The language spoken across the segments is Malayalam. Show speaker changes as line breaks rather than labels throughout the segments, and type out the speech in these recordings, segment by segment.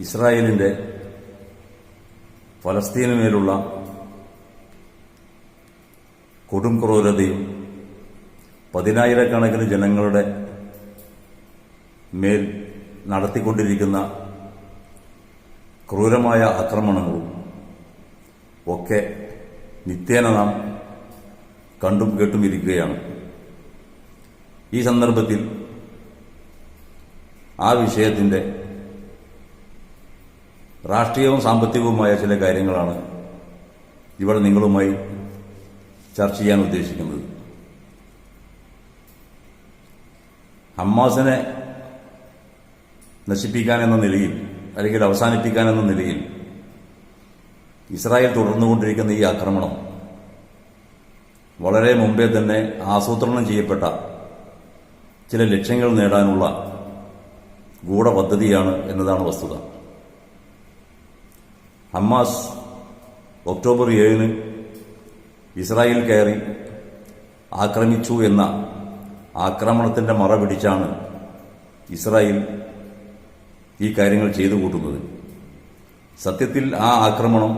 ഇസ്രായേലിന്റെ ഫലസ്തീനു മേലുള്ള കൊടും ക്രൂരതയും പതിനായിരക്കണക്കിന് ജനങ്ങളുടെ മേൽ നടത്തിക്കൊണ്ടിരിക്കുന്ന ക്രൂരമായ ആക്രമണങ്ങളും ഒക്കെ നിത്യേന നാം കണ്ടും കേട്ടും ഇരിക്കുകയാണ്. ഈ സന്ദർഭത്തിൽ ആ വിഷയത്തിന്റെ രാഷ്ട്രീയവും സാമ്പത്തികവുമായ ചില കാര്യങ്ങളാണ് ഇവിടെ നിങ്ങളുമായി ചർച്ച ചെയ്യാൻ ഉദ്ദേശിക്കുന്നത്. ഹമ്മാസിനെ നശിപ്പിക്കാൻ എന്ന നിലയിൽ അല്ലെങ്കിൽ അവസാനിപ്പിക്കാൻ എന്ന നിലയിൽ ഇസ്രായേൽ തുടർന്നുകൊണ്ടിരിക്കുന്ന ഈ ആക്രമണം വളരെ മുമ്പേ തന്നെ ആസൂത്രണം ചെയ്യപ്പെട്ട ചില ലക്ഷ്യങ്ങൾ നേടാനുള്ള ഗൂഢപദ്ധതിയാണ് എന്നതാണ് വസ്തുത. ഹമ്മാസ് ഒക്ടോബർ ഏഴിന് ഇസ്രായേൽ കയറി ആക്രമിച്ചു എന്ന ആക്രമണത്തിന്റെ മറ പിടിച്ചാണ് ഇസ്രായേൽ ഈ കാര്യങ്ങൾ ചെയ്തു കൂട്ടുന്നത്. സത്യത്തിൽ ആ ആക്രമണം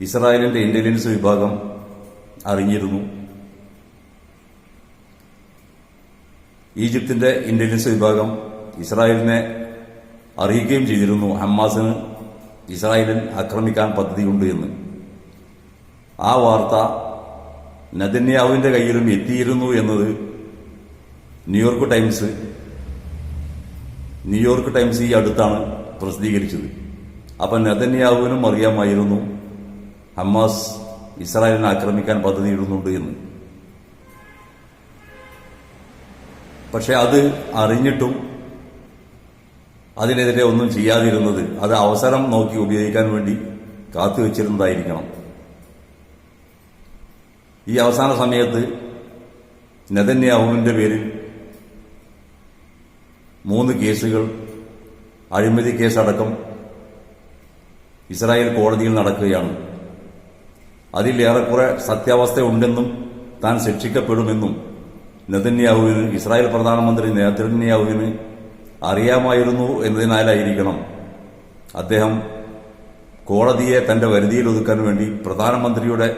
ഇസ്രായേലിന്റെ ഇന്റലിജൻസ് വിഭാഗം അറിഞ്ഞിരുന്നു. ഈജിപ്തിന്റെ ഇന്റലിജൻസ് വിഭാഗം ഇസ്രായേലിനെ അറിയിക്കുകയും ചെയ്തിരുന്നു ഹമ്മാസിന് ഇസ്രായേലിൽ ആക്രമിക്കാൻ പദ്ധതിയുണ്ട് എന്ന്. ആ വാർത്ത നദന്യാവിന്റെ കയ്യിലും എത്തിയിരുന്നു എന്നത് ന്യൂയോർക്ക് ടൈംസ് ന്യൂയോർക്ക് ടൈംസ് ഈ അടുത്താണ് പ്രസിദ്ധീകരിച്ചത്. അപ്പം നെതന്യാഹുവിനും അറിയാമായിരുന്നു ഹമാസ് ഇസ്രായേലിനെ ആക്രമിക്കാൻ പദ്ധതിയിടുന്നുണ്ട് എന്ന്. പക്ഷെ അത് അറിഞ്ഞിട്ടും അതിനെതിരെ ഒന്നും ചെയ്യാതിരുന്നത് അത് അവസരം നോക്കി ഉപയോഗിക്കാൻ വേണ്ടി കാത്തുവച്ചിരുന്നതായിരിക്കണം ഈ അവസാന സമയത്ത് നെതന്യാഹുവിന്റെ പേരിൽ മൂന്ന് കേസുകൾ അഴിമതി കേസടക്കം ഇസ്രായേൽ കോടതിയിൽ നടക്കുകയാണ്. അതിൽ ഏറെക്കുറെ സത്യാവസ്ഥ ഉണ്ടെന്നും താൻ ശിക്ഷിക്കപ്പെടുമെന്നും നെതന്യാഹുവിന് ഇസ്രായേൽ പ്രധാനമന്ത്രി നെതന്യാഹുവിന് അറിയാമായിരുന്നു എന്നതിനാലായിരിക്കണം അദ്ദേഹം കോടതിയെ തന്റെ വരുതിയിൽ ഒതുക്കാൻ വേണ്ടി പ്രധാനമന്ത്രിയുടെ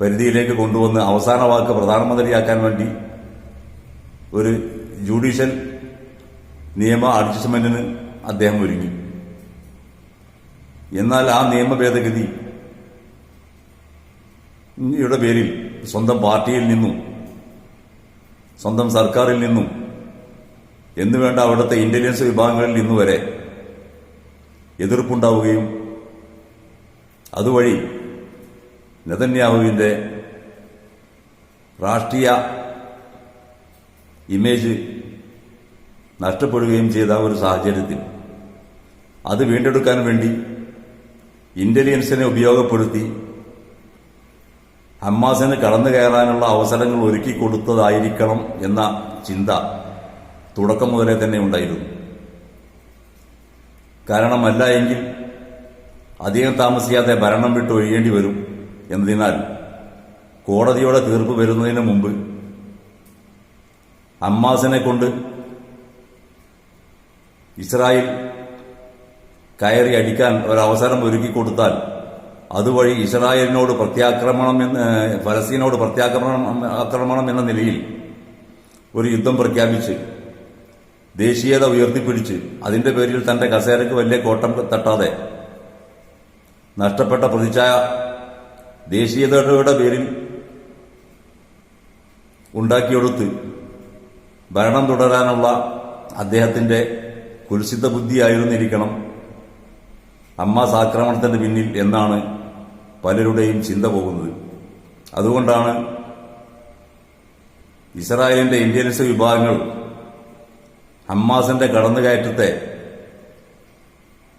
പരിധിയിലേക്ക് കൊണ്ടുവന്ന് അവസാന വാക്ക് പ്രധാനമന്ത്രിയാക്കാൻ വേണ്ടി ഒരു ജുഡീഷ്യൽ നിയമ അഡ്ജസ്റ്റ്മെന്റിന് അദ്ദേഹം ഒരുങ്ങി. എന്നാൽ ആ നിയമ ഭേദഗതി യുടെ പേരിൽ സ്വന്തം പാർട്ടിയിൽ നിന്നും സ്വന്തം സർക്കാരിൽ നിന്നും എന്ന് വേണ്ട അവിടുത്തെ ഇന്റലിജൻസ് വിഭാഗങ്ങളിൽ ഇന്ന് വരെ എതിർപ്പുണ്ടാവുകയും അതുവഴി നെതന്യാഹുവിന്റെ രാഷ്ട്രീയ ഇമേജ് നഷ്ടപ്പെടുകയും ചെയ്ത ഒരു സാഹചര്യത്തിൽ അത് വീണ്ടെടുക്കാൻ വേണ്ടി ഇന്റലിജൻസിനെ ഉപയോഗപ്പെടുത്തി ഹമ്മാസിന് കടന്നു കയറാനുള്ള അവസരങ്ങൾ ഒരുക്കി കൊടുത്തതായിരിക്കണം എന്ന ചിന്ത തുടക്കം മുതലേ തന്നെ ഉണ്ടായിരുന്നു. കാരണമല്ല എങ്കിൽ അധികം താമസിയാതെ ഭരണം വിട്ട് ഒഴിയേണ്ടി വരും എന്നതിനാൽ കോടതിയുടെ തീർപ്പ് വരുന്നതിന് മുമ്പ് അമ്മാസിനെ കൊണ്ട് ഇസ്രായേൽ കയറി അടിക്കാൻ ഒരവസരം ഒരുക്കി കൊടുത്താൽ അതുവഴി ഇസ്രായേലിനോട് പ്രത്യാക്രമണം എന്ന് ഫലസ്തീനോട് പ്രത്യാക്രമണം ആക്രമണം എന്ന നിലയിൽ ഒരു യുദ്ധം പ്രഖ്യാപിച്ച് ദേശീയത ഉയർത്തിപ്പിടിച്ച് അതിന്റെ പേരിൽ തന്റെ കസേരയ്ക്ക് വലിയ കോട്ടം തട്ടാതെ നഷ്ടപ്പെട്ട പ്രതിച്ഛായ ദേശീയതയുടെ പേരിൽ ഉണ്ടാക്കിയെടുത്ത് ഭരണം തുടരാനുള്ള അദ്ദേഹത്തിന്റെ കുൽസിത ബുദ്ധിയായിരുന്നിരിക്കണം അമ്മാസ് ആക്രമണത്തിന്റെ പിന്നിൽ എന്നാണ് പലരുടെയും ചിന്ത പോകുന്നത്. അതുകൊണ്ടാണ് ഇസ്രായേലിന്റെ ഇന്റലിജൻസ് വിഭാഗങ്ങൾ ഹമ്മാസിന്റെ കടന്നുകയറ്റത്തെ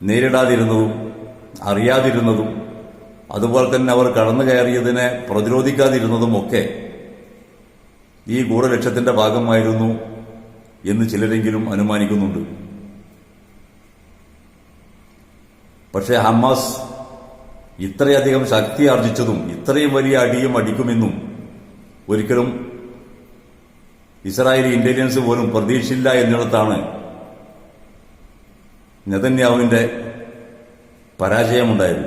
നേരിടാതിരുന്നതും അറിയാതിരുന്നതും അതുപോലെ തന്നെ അവർ കടന്നു കയറിയതിനെ പ്രതിരോധിക്കാതിരുന്നതുമൊക്കെ ഈ ഗൂഢലക്ഷ്യത്തിന്റെ ഭാഗമായിരുന്നു എന്ന് ചിലരെങ്കിലും അനുമാനിക്കുന്നുണ്ട്. പക്ഷേ ഹമാസ് ഇത്രയധികം ശക്തി ആർജിച്ചതും ഇത്രയും വലിയ അടിയും അടിക്കുമെന്നും ഒരിക്കലും ഇസ്രായേലി ഇന്റലിജൻസ് പോലും പ്രതീക്ഷയില്ല എന്നിടത്താണ് നെതന്യാവിന്റെ പരാജയമുണ്ടായത്.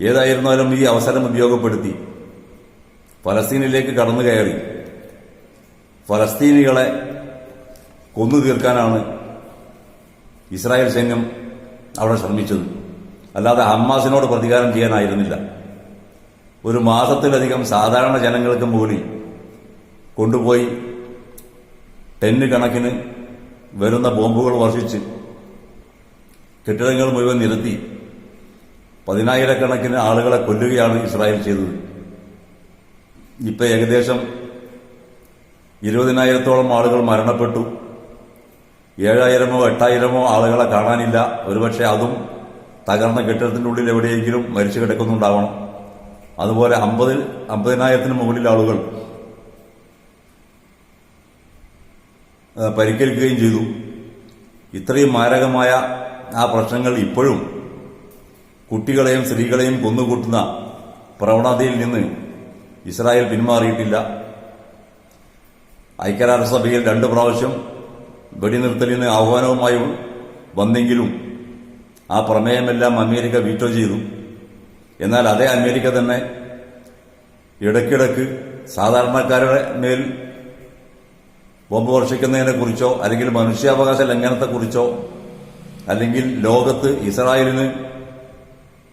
ഏതായിരുന്നാലും ഈ അവസരം ഉപയോഗപ്പെടുത്തി ഫലസ്തീനിലേക്ക് കടന്നു കയറി ഫലസ്തീനികളെ കൊന്നു തീർക്കാനാണ് ഇസ്രായേൽ സൈന്യം അവിടെ ശ്രമിച്ചത്. അല്ലാതെ ഹമ്മാസിനോട് പ്രതികാരം ചെയ്യാനായിരുന്നില്ല. ഒരു മാസത്തിലധികം സാധാരണ ജനങ്ങൾക്ക് മുകളിൽ കൊണ്ടുപോയി ടെന്ന് കണക്കിന് വരുന്ന ബോംബുകൾ വർഷിച്ച് കെട്ടിടങ്ങൾ മുഴുവൻ നിരത്തി പതിനായിരക്കണക്കിന് ആളുകളെ കൊല്ലുകയാണ് ഇസ്രായേൽ ചെയ്തത്. ഇപ്പോൾ ഏകദേശം ഇരുപതിനായിരത്തോളം ആളുകൾ മരണപ്പെട്ടു. ഏഴായിരമോ എട്ടായിരമോ ആളുകളെ കാണാനില്ല. ഒരുപക്ഷെ അതും തകർന്ന കെട്ടിടത്തിന്റെ ഉള്ളിൽ എവിടെയെങ്കിലും മരിച്ചു കിടക്കുന്നുണ്ടാവണം. അതുപോലെ അമ്പത് അമ്പതിനായിരത്തിന് മുകളിൽ ആളുകൾ പരിക്കേൽക്കുകയും ചെയ്തു. ഇത്രയും മാരകമായ ആ പ്രശ്നങ്ങൾ ഇപ്പോഴും കുട്ടികളെയും സ്ത്രീകളെയും കൊന്നുകൂട്ടുന്ന പ്രവണതയിൽ നിന്ന് ഇസ്രായേൽ പിന്മാറിയിട്ടില്ല. ഐക്യരാഷ്ട്രസഭയിൽ രണ്ട് പ്രാവശ്യം വെടിനിർത്തലിന് ആഹ്വാനവുമായി വന്നെങ്കിലും ആ പ്രമേയമെല്ലാം അമേരിക്ക വീറ്റോ ചെയ്തു. എന്നാൽ അതേ അമേരിക്ക തന്നെ ഇടയ്ക്കിടയ്ക്ക് സാധാരണക്കാരുടെ മേൽ ബോംബ് വർഷിക്കുന്നതിനെ കുറിച്ചോ അല്ലെങ്കിൽ മനുഷ്യാവകാശ ലംഘനത്തെക്കുറിച്ചോ അല്ലെങ്കിൽ ലോകത്ത് ഇസ്രായേലിന്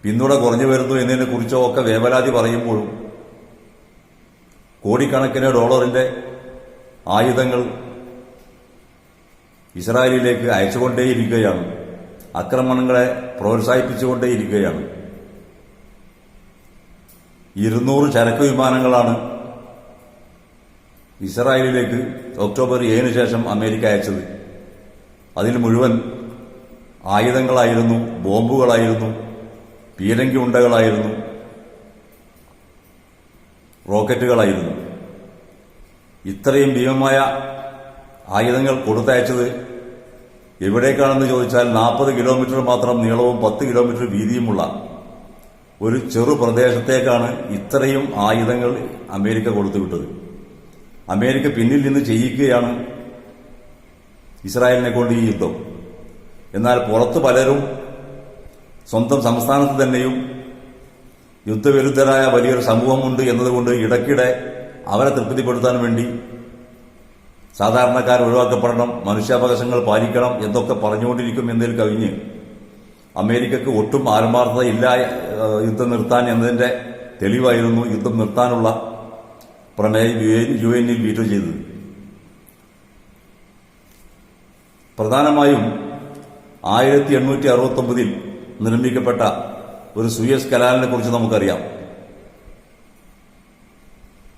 പിന്തുണ കുറഞ്ഞു വരുന്നു എന്നതിനെ കുറിച്ചോ ഒക്കെ വേവലാതി പറയുമ്പോഴും കോടിക്കണക്കിന് ഡോളറിന്റെ ആയുധങ്ങൾ ഇസ്രായേലിലേക്ക് അയച്ചുകൊണ്ടേയിരിക്കുകയാണ്. ആക്രമണങ്ങളെ പ്രോത്സാഹിപ്പിച്ചുകൊണ്ടേയിരിക്കുകയാണ്. ഇരുന്നൂറ് ചരക്ക് വിമാനങ്ങളാണ് ഇസ്രായേലിലേക്ക് ഒക്ടോബർ ഏഴിന് ശേഷം അമേരിക്ക അയച്ചത്. അതിൽ മുഴുവൻ ആയുധങ്ങളായിരുന്നു ബോംബുകളായിരുന്നു പീരങ്കി ഉണ്ടകളായിരുന്നു റോക്കറ്റുകളായിരുന്നു. ഇത്രയും ഭീമമായ ആയുധങ്ങൾ കൊടുത്തയച്ചത് എവിടേക്കാണെന്ന് ചോദിച്ചാൽ നാൽപ്പത് കിലോമീറ്റർ മാത്രം നീളവും പത്ത് കിലോമീറ്റർ വീതിയുമുള്ള ഒരു ചെറു പ്രദേശത്തേക്കാണ് ഇത്രയും ആയുധങ്ങൾ അമേരിക്ക കൊടുത്തുവിട്ടത്. അമേരിക്ക പിന്നിൽ നിന്ന് ചെയ്യിക്കുകയാണ് ഇസ്രായേലിനെ കൊണ്ട് ഈ യുദ്ധം. എന്നാൽ പുറത്ത് പലരും സ്വന്തം സംസ്ഥാനത്ത് തന്നെയും യുദ്ധവിരുദ്ധരായ വലിയൊരു സമൂഹമുണ്ട് എന്നതുകൊണ്ട് ഇടയ്ക്കിടെ അവരെ തൃപ്തിപ്പെടുത്താൻ വേണ്ടി സാധാരണക്കാർ ഒഴിവാക്കപ്പെടണം മനുഷ്യാവകാശങ്ങൾ പാലിക്കണം എന്നൊക്കെ പറഞ്ഞുകൊണ്ടിരിക്കും എന്നതിൽ കവിഞ്ഞ് അമേരിക്കക്ക് ഒട്ടും ആത്മാർത്ഥത ഇല്ല യുദ്ധം നിർത്താൻ എന്നതിന്റെ തെളിവായിരുന്നു യുദ്ധം നിർത്താനുള്ള പ്രമേയം യു എനിൽ വീറ്റോ ചെയ്തത്. പ്രധാനമായും ആയിരത്തി എണ്ണൂറ്റി അറുപത്തി ഒമ്പതിൽ നിർമ്മിക്കപ്പെട്ട ഒരു സുയസ് കനാലിനെ കുറിച്ച് നമുക്കറിയാം.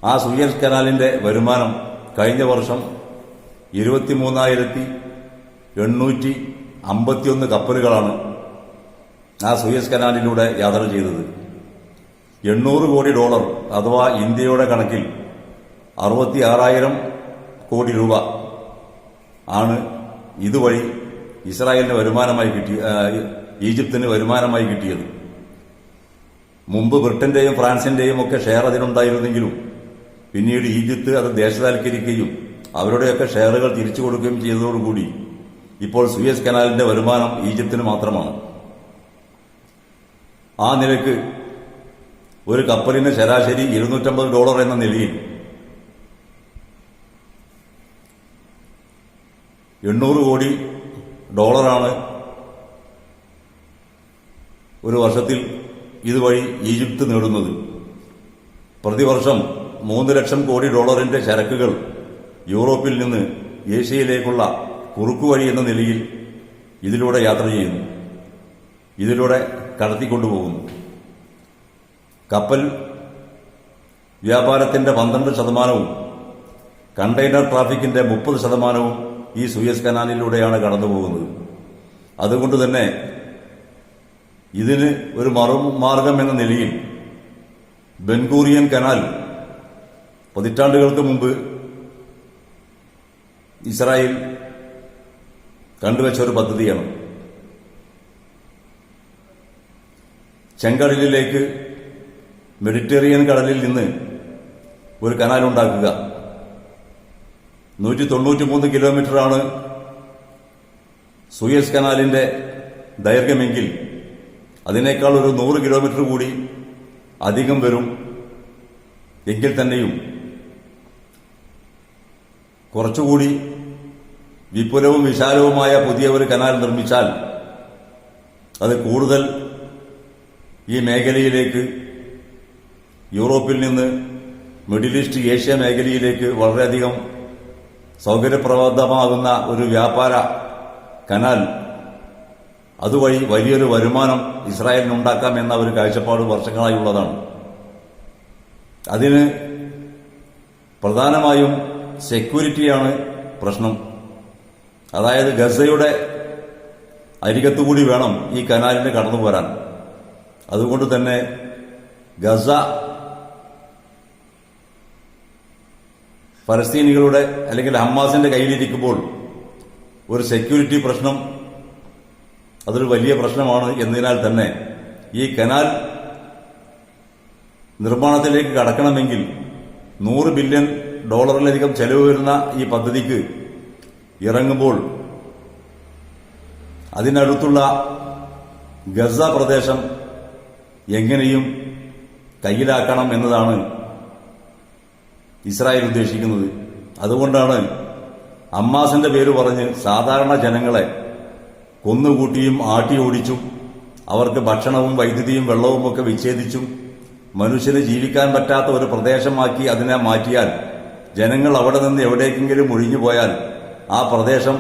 ആ സുയസ് കനാലിന്റെ വരുമാനം കഴിഞ്ഞ വർഷം ഇരുപത്തിമൂന്നായിരത്തി എണ്ണൂറ്റി അമ്പത്തിയൊന്ന് കപ്പലുകളാണ് ആ സുയസ് കനാലിലൂടെ യാത്ര ചെയ്തത്. എണ്ണൂറ് കോടി ഡോളർ അഥവാ ഇന്ത്യയുടെ കണക്കിൽ അറുപത്തി ആറായിരം കോടി രൂപ ആണ് ഇതുവഴി ഇസ്രായേലിന് വരുമാനമായി കിട്ടിയ ഈജിപ്തിന് വരുമാനമായി കിട്ടിയത്. മുമ്പ് ബ്രിട്ടന്റെയും ഫ്രാൻസിന്റെയും ഒക്കെ ഷെയർ അതിനുണ്ടായിരുന്നെങ്കിലും പിന്നീട് ഈജിപ്ത് അത് ദേശസാൽക്കരിക്കുകയും അവരുടെയൊക്കെ ഷെയറുകൾ തിരിച്ചു കൊടുക്കുകയും ചെയ്തതോടുകൂടി ഇപ്പോൾ സുയസ് കനാലിന്റെ വരുമാനം ഈജിപ്തിന് മാത്രമാണ്. ആ നിലയ്ക്ക് ഒരു കപ്പലിന് ശരാശരി ഇരുന്നൂറ്റമ്പത് ഡോളർ എന്ന നിലയിൽ എണ്ണൂറ് കോടി ഡോളറാണ് ഒരു വർഷത്തിൽ ഇതുവഴി ഈജിപ്ത് നേടുന്നത്. പ്രതിവർഷം മൂന്ന് ലക്ഷം കോടി ഡോളറിന്റെ ചരക്കുകൾ യൂറോപ്പിൽ നിന്ന് ഏഷ്യയിലേക്കുള്ള കുറുക്കുവഴി എന്ന നിലയിൽ ഇതിലൂടെ യാത്ര ചെയ്യുന്നു. ഇതിലൂടെ കടത്തിക്കൊണ്ടുപോകുന്നു. കപ്പൽ വ്യാപാരത്തിന്റെ പന്ത്രണ്ട് ശതമാനവും കണ്ടെയ്നർ ട്രാഫിക്കിന്റെ മുപ്പത് ശതമാനവും ഈ സുയസ് കനാലിലൂടെയാണ് കടന്നു പോകുന്നത്. അതുകൊണ്ട് തന്നെ ഇതിന് ഒരു മറുമാർഗം എന്ന നിലയിൽ ബെൻഗൂറിയൻ കനാൽ പതിറ്റാണ്ടുകൾക്ക് മുമ്പ് ഇസ്രായേൽ കണ്ടുവച്ച ഒരു പദ്ധതിയാണ്. ചെങ്കടലിലേക്ക് മെഡിറ്ററേനിയൻ കടലിൽ നിന്ന് ഒരു കനാൽ ഉണ്ടാക്കുക. നൂറ്റി തൊണ്ണൂറ്റി മൂന്ന് കിലോമീറ്ററാണ് സൂയസ് കനാലിന്റെ ദൈർഘ്യമെങ്കിൽ അതിനേക്കാൾ ഒരു നൂറ് കിലോമീറ്റർ കൂടി അധികം വരും. എങ്കിൽ തന്നെയും കുറച്ചുകൂടി വിപുലവും വിശാലവുമായ പുതിയ ഒരു കനാൽ നിർമ്മിച്ചാൽ അത് കൂടുതൽ ഈ മേഖലയിലേക്ക് യൂറോപ്പിൽ നിന്ന് മിഡിൽ ഈസ്റ്റ് ഏഷ്യ മേഖലയിലേക്ക് വളരെയധികം സൗകര്യപ്രദമാകുന്ന ഒരു വ്യാപാര കനാൽ അതുവഴി വലിയൊരു വരുമാനം ഇസ്രായേലിനുണ്ടാക്കാം എന്ന ഒരു കാഴ്ചപ്പാട് വർഷങ്ങളായി ഉള്ളതാണ്. അതിന് പ്രധാനമായും സെക്യൂരിറ്റിയാണ് പ്രശ്നം. അതായത് ഗസയുടെ അരികത്തുകൂടി വേണം ഈ കനാലിന് കടന്നു പോരാൻ അതുകൊണ്ട് തന്നെ ഗസ ഫലസ്തീനികളുടെ അല്ലെങ്കിൽ ഹമ്മാസിന്റെ കയ്യിലിരിക്കുമ്പോൾ ഒരു സെക്യൂരിറ്റി പ്രശ്നം അതൊരു വലിയ പ്രശ്നമാണ് എന്നതിനാൽ തന്നെ ഈ കനാൽ നിർമ്മാണത്തിലേക്ക് കടക്കണമെങ്കിൽ നൂറ് ബില്യൺ ഡോളറിലധികം ചെലവ് വരുന്ന ഈ പദ്ധതിക്ക് ഇറങ്ങുമ്പോൾ അതിനടുത്തുള്ള ഗസ പ്രദേശം എങ്ങനെയും കയ്യിലാക്കണം എന്നതാണ് ഇസ്രായേൽ ഉദ്ദേശിക്കുന്നത്. അതുകൊണ്ടാണ് അമ്മാസിന്റെ പേര് പറഞ്ഞ് സാധാരണ ജനങ്ങളെ കൊന്നുകൂട്ടിയും ആട്ടി ഓടിച്ചും അവർക്ക് ഭക്ഷണവും വൈദ്യുതിയും വെള്ളവും ഒക്കെ വിച്ഛേദിച്ചും മനുഷ്യന് ജീവിക്കാൻ പറ്റാത്ത ഒരു പ്രദേശമാക്കി അതിനെ മാറ്റിയാൽ ജനങ്ങൾ അവിടെ നിന്ന് എവിടേക്കെങ്കിലും ഒഴിഞ്ഞു പോയാൽ ആ പ്രദേശം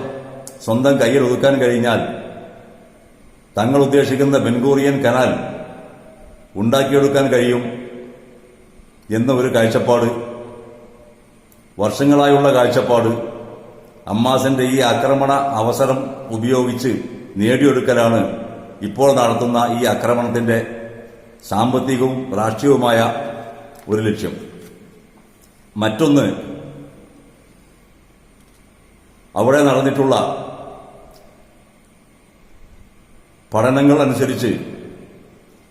സ്വന്തം കയ്യിൽ ഒതുക്കാൻ കഴിഞ്ഞാൽ തങ്ങൾ ഉദ്ദേശിക്കുന്ന ബെൻഗൂറിയൻ കനാൽ ഉണ്ടാക്കിയെടുക്കാൻ കഴിയും എന്ന ഒരു കാഴ്ചപ്പാട് വർഷങ്ങളായുള്ള കാഴ്ചപ്പാട് അമ്മാസിന്റെ ഈ ആക്രമണ അവസരം ഉപയോഗിച്ച് നേടിയെടുക്കലാണ് ഇപ്പോൾ നടത്തുന്ന ഈ ആക്രമണത്തിന്റെ സാമ്പത്തികവും രാഷ്ട്രീയവുമായ ഒരു ലക്ഷ്യം. മറ്റൊന്ന് അവിടെ നടന്നിട്ടുള്ള പഠനങ്ങൾ അനുസരിച്ച്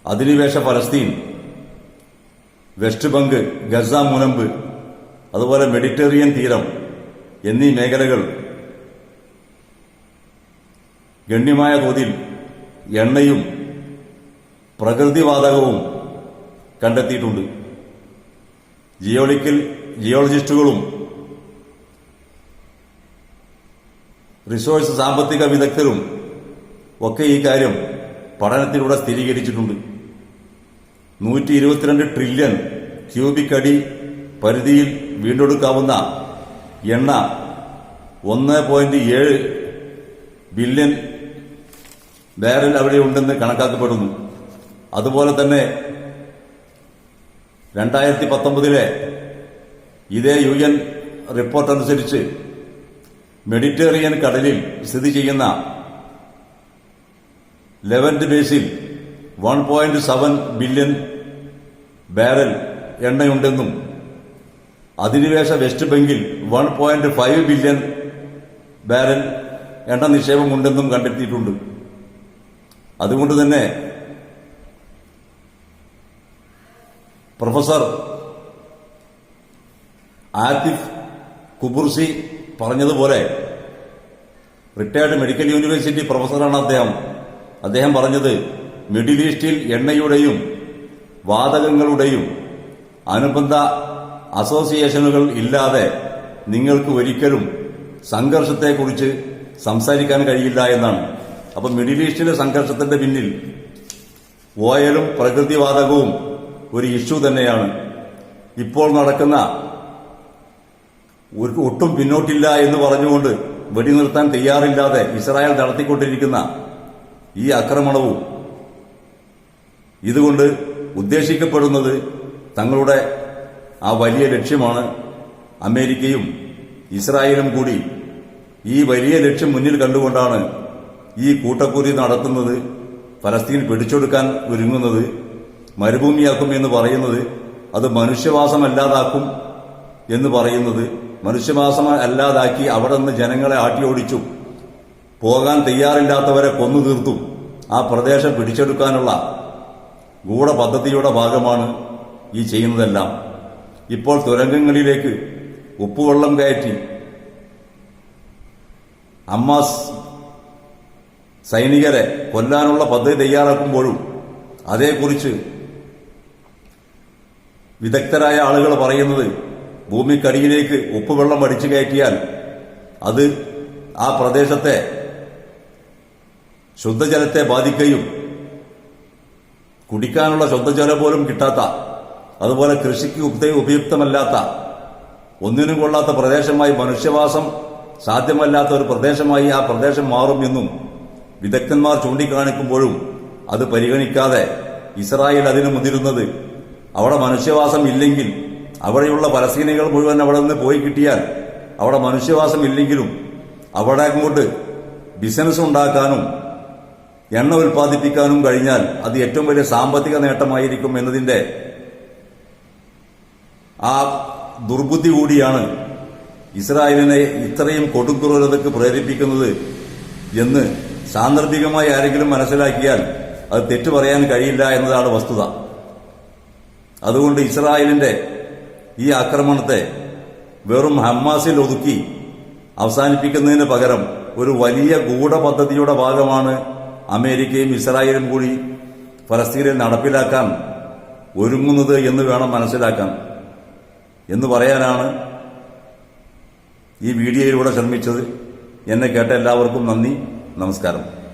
അധിനിവേശ ഫലസ്തീൻ വെസ്റ്റ് ബംഗ് ഗസ മുനമ്പ് അതുപോലെ മെഡിറ്ററേനിയൻ തീരം എന്നീ മേഖലകൾ ഗണ്യമായ തോതിൽ എണ്ണയും പ്രകൃതിവാതകവും കണ്ടെത്തിയിട്ടുണ്ട്. ജിയോളിക്കൽ ജിയോളജിസ്റ്റുകളും റിസോഴ്സ് സാമ്പത്തിക വിദഗ്ധരും ഒക്കെ ഈ കാര്യം പഠനത്തിലൂടെ സ്ഥിരീകരിച്ചിട്ടുണ്ട്. നൂറ്റി ഇരുപത്തിരണ്ട് ട്രില്യൺ ക്യൂബിക് അടി പരിധിയിൽ വീണ്ടെടുക്കാവുന്ന എണ്ണ ഒന്ന് പോയിന്റ് ഏഴ് ബില്യൺ ബാരൽ അവിടെ ഉണ്ടെന്ന് കണക്കാക്കപ്പെടുന്നു. അതുപോലെ തന്നെ രണ്ടായിരത്തി പത്തൊമ്പതിലെ ഇതേ യു എൻ റിപ്പോർട്ട് അനുസരിച്ച് മെഡിറ്ററേനിയൻ കടലിൽ സ്ഥിതി ചെയ്യുന്ന ലെവന്റ് ബേസിൽ one point seven billion barrel എണ്ണയുണ്ടെന്നും അധിനിവേശ west ബംഗിൽ one point five billion barrel എണ്ണ നിക്ഷേപമുണ്ടെന്നും കണ്ടെത്തിയിട്ടുണ്ട്. അതുകൊണ്ട് തന്നെ പ്രൊഫസർ ആതിഫ് കുബുർസി പറഞ്ഞതുപോലെ റിട്ടയർഡ് മെഡിക്കൽ യൂണിവേഴ്സിറ്റി പ്രൊഫസറാണ് അദ്ദേഹം. അദ്ദേഹം പറഞ്ഞത് മിഡിൽ ഈസ്റ്റിൽ എണ്ണയുടെയും വാതകങ്ങളുടെയും അനുബന്ധ അസോസിയേഷനുകൾ ഇല്ലാതെ നിങ്ങൾക്ക് ഒരിക്കലും സംഘർഷത്തെക്കുറിച്ച് സംസാരിക്കാൻ കഴിയില്ല എന്നാണ്. അപ്പം മിഡിൽ ഈസ്റ്റിലെ സംഘർഷത്തിന്റെ പിന്നിൽ ഓയലും പ്രകൃതിവാതകവും ഒരു ഇഷ്യൂ തന്നെയാണ്. ഇപ്പോൾ നടക്കുന്ന ഒട്ടും പിന്നോട്ടില്ല എന്ന് പറഞ്ഞുകൊണ്ട് വെടിനിർത്താൻ തയ്യാറില്ലാതെ ഇസ്രായേൽ നടത്തിക്കൊണ്ടിരിക്കുന്ന ഈ ആക്രമണവും ഇതുകൊണ്ട് ഉദ്ദേശിക്കപ്പെടുന്നത് തങ്ങളുടെ ആ വലിയ ലക്ഷ്യമാണ് അമേരിക്കയും ഇസ്രായേലും കൂടി ഈ വലിയ ലക്ഷ്യം മുന്നിൽ കണ്ടുകൊണ്ടാണ് ഈ കൂട്ടക്കൂലി നടത്തുന്നത് ഫലസ്തീൻ പിടിച്ചെടുക്കാൻ ഒരുങ്ങുന്നത് മരുഭൂമിയാക്കും എന്ന് പറയുന്നത് അത് മനുഷ്യവാസമല്ലാതാക്കും എന്ന് പറയുന്നത് മനുഷ്യവാസം അല്ലാതാക്കി അവിടെ നിന്ന് ജനങ്ങളെ ആട്ടിയോടിച്ചു പോകാൻ തയ്യാറില്ലാത്തവരെ കൊന്നു തീർത്തും ആ പ്രദേശം പിടിച്ചെടുക്കാനുള്ള ഗൂഢപദ്ധതിയുടെ ഭാഗമാണ് ഈ ചെയ്യുന്നതെല്ലാം. ഇപ്പോൾ തുരങ്കങ്ങളിലേക്ക് ഉപ്പുവെള്ളം കയറ്റി. അമ്മാസ് സൈനികരെ കൊല്ലാനുള്ള പദ്ധതി തയ്യാറാക്കുമ്പോഴും അതേക്കുറിച്ച് വിദഗ്ധരായ ആളുകൾ പറയുന്നത് ഭൂമിക്കടിയിലേക്ക് ഉപ്പുവെള്ളം അടിച്ചു കയറ്റിയാൽ അത് ആ പ്രദേശത്തെ ശുദ്ധജലത്തെ ബാധിക്കുകയും കുടിക്കാനുള്ള ശുദ്ധജലം പോലും കിട്ടാത്ത അതുപോലെ കൃഷിക്ക് ഉപ- ഉപയുക്തമല്ലാത്ത ഒന്നിനും കൊള്ളാത്ത പ്രദേശമായി മനുഷ്യവാസം സാധ്യമല്ലാത്ത ഒരു പ്രദേശമായി ആ പ്രദേശം മാറും എന്നും വിദഗ്ധന്മാർ ചൂണ്ടിക്കാണിക്കുമ്പോഴും അത് പരിഗണിക്കാതെ ഇസ്രായേൽ അതിന് മുതിരുന്നത്. അവിടെ മനുഷ്യവാസം ഇല്ലെങ്കിൽ അവിടെയുള്ള പലസ്തീനികൾ മുഴുവൻ അവിടെ നിന്ന് പോയി കിട്ടിയാൽ അവിടെ മനുഷ്യവാസം ഇല്ലെങ്കിലും അവിടെ അങ്ങോട്ട് ബിസിനസ് ഉണ്ടാക്കാനും എണ്ണ ഉൽപ്പാദിപ്പിക്കാനും കഴിഞ്ഞാൽ അത് ഏറ്റവും വലിയ സാമ്പത്തിക നേട്ടമായിരിക്കും എന്നതിന്റെ ആ ദുർബുദ്ധി കൂടിയാണ് ഇസ്രായേലിനെ ഇത്രയും കൊടുക്കുറതക്ക് പ്രേരിപ്പിക്കുന്നത് എന്ന് സാന്ദർഭികമായി ആരെങ്കിലും മനസ്സിലാക്കിയാൽ അത് തെറ്റു പറയാൻ കഴിയില്ല എന്നതാണ് വസ്തുത. അതുകൊണ്ട് ഇസ്രായേലിന്റെ ഈ ആക്രമണത്തെ വെറും ഹമ്മാസിൽ ഒതുക്കി അവസാനിപ്പിക്കുന്നതിന് പകരം ഒരു വലിയ ഗൂഢപദ്ധതിയുടെ ഭാഗമാണ് അമേരിക്കയും ഇസ്രായേലും കൂടി ഫലസ്തീനിൽ നടപ്പിലാക്കാൻ ഒരുങ്ങുന്നത് എന്ന് വേണം മനസ്സിലാക്കാൻ. എന്ന് പറയാനാണ് ഈ വീഡിയോയിലൂടെ ശ്രമിച്ചത്. എന്നെ കേട്ട എല്ലാവർക്കും നന്ദി. നമസ്കാരം.